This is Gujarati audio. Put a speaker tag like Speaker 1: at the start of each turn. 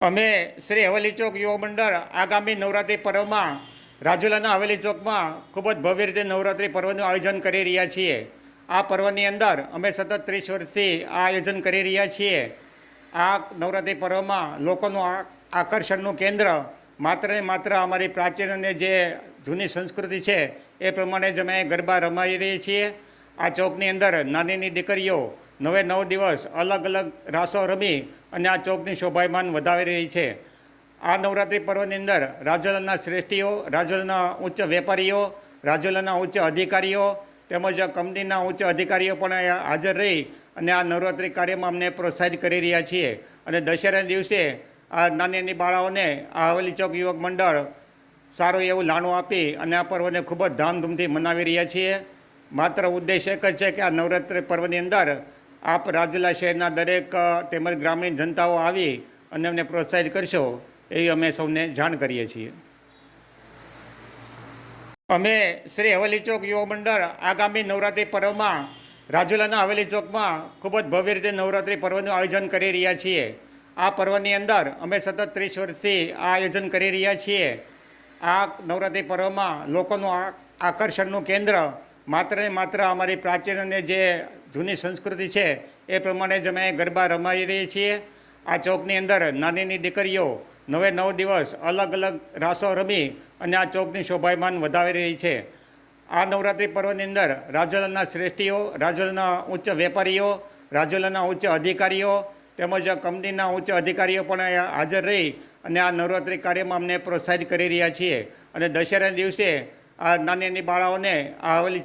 Speaker 1: અમે શ્રી હવેલી ચોક યુવા મંડળ આગામી નવરાત્રિ પર્વમાં રાજુલાના હવેલી ચોકમાં ખૂબ જ ભવ્ય રીતે નવરાત્રિ પર્વનું આયોજન કરી રહ્યા છીએ. આ પર્વની અંદર અમે સતત ત્રીસ વર્ષથી આ આયોજન કરી રહ્યા છીએ. આ નવરાત્રિ પર્વમાં લોકોનું આકર્ષણનું કેન્દ્ર માત્ર ને માત્ર અમારી પ્રાચીન અને જે જૂની સંસ્કૃતિ છે એ પ્રમાણે જ અમે ગરબા રમાઈ રહીએ છીએ. આ ચોકની અંદર નાની દીકરીઓ નવે નવ દિવસ અલગ અલગ રાસો રમી અને આ ચોકની શોભાયમાન વધાવી રહી છે. આ નવરાત્રિ પર્વની અંદર રાજુલાના શ્રેષ્ઠીઓ રાજુલાના ઉચ્ચ વેપારીઓ રાજુલાના ઉચ્ચ અધિકારીઓ તેમજ કંપનીના ઉચ્ચ અધિકારીઓ પણ હાજર રહી અને આ નવરાત્રિ કાર્યમાં અમને પ્રોત્સાહિત કરી રહ્યા છીએ. અને દશેરાના દિવસે આ નાની નાની બાળાઓને આ હવેલી ચોક યુવક મંડળ સારું એવું લાણું આપી અને આ પર્વને ખૂબ જ ધામધૂમથી મનાવી રહ્યા છીએ. માત્ર ઉદ્દેશ એક જ છે કે આ નવરાત્રિ પર્વની અંદર આપ રાજુલા શહેરના દરેક તેમજ ગ્રામીણ જનતાઓ આવી અને અમને પ્રોત્સાહિત કરશો એવી અમે સૌને જાણ કરીએ છીએ. અમે શ્રી હવેલી ચોક યુવા મંડળ આગામી નવરાત્રિ પર્વમાં, રાજુલાના હવેલી ચોકમાં ખૂબ જ ભવ્ય રીતે નવરાત્રિ પર્વનું આયોજન કરી રહ્યા છીએ. આ પર્વની અંદર અમે સતત ત્રીસ વર્ષથી આ આયોજન કરી રહ્યા છીએ. આ નવરાત્રિ પર્વમાં લોકોનું આકર્ષણનું કેન્દ્ર માત્ર ને માત્ર અમારી પ્રાચીન અને જે જૂની સંસ્કૃતિ છે, એ પ્રમાણે જ અમે ગરબા રમાઈ રહી છીએ. આ ચોકની અંદર નાનીની દીકરીઓ નવે નવ દિવસ અલગ અલગ રાસો રમી અને આ ચોકની શોભાયમાન વધાવી રહી છે. આ નવરાત્રિ પર્વની અંદર રાજુલાના શ્રેષ્ઠીઓ રાજુલાના ઉચ્ચ વેપારીઓ રાજુલાના ઉચ્ચ અધિકારીઓ તેમજ કંપનીના ઉચ્ચ અધિકારીઓ પણ હાજર રહી અને આ નવરાત્રિ કાર્યમાં અમને પ્રોત્સાહિત કરી રહ્યા છીએ. અને દશેરાના દિવસે આ નાની નાની બાળાઓને આ હવેલી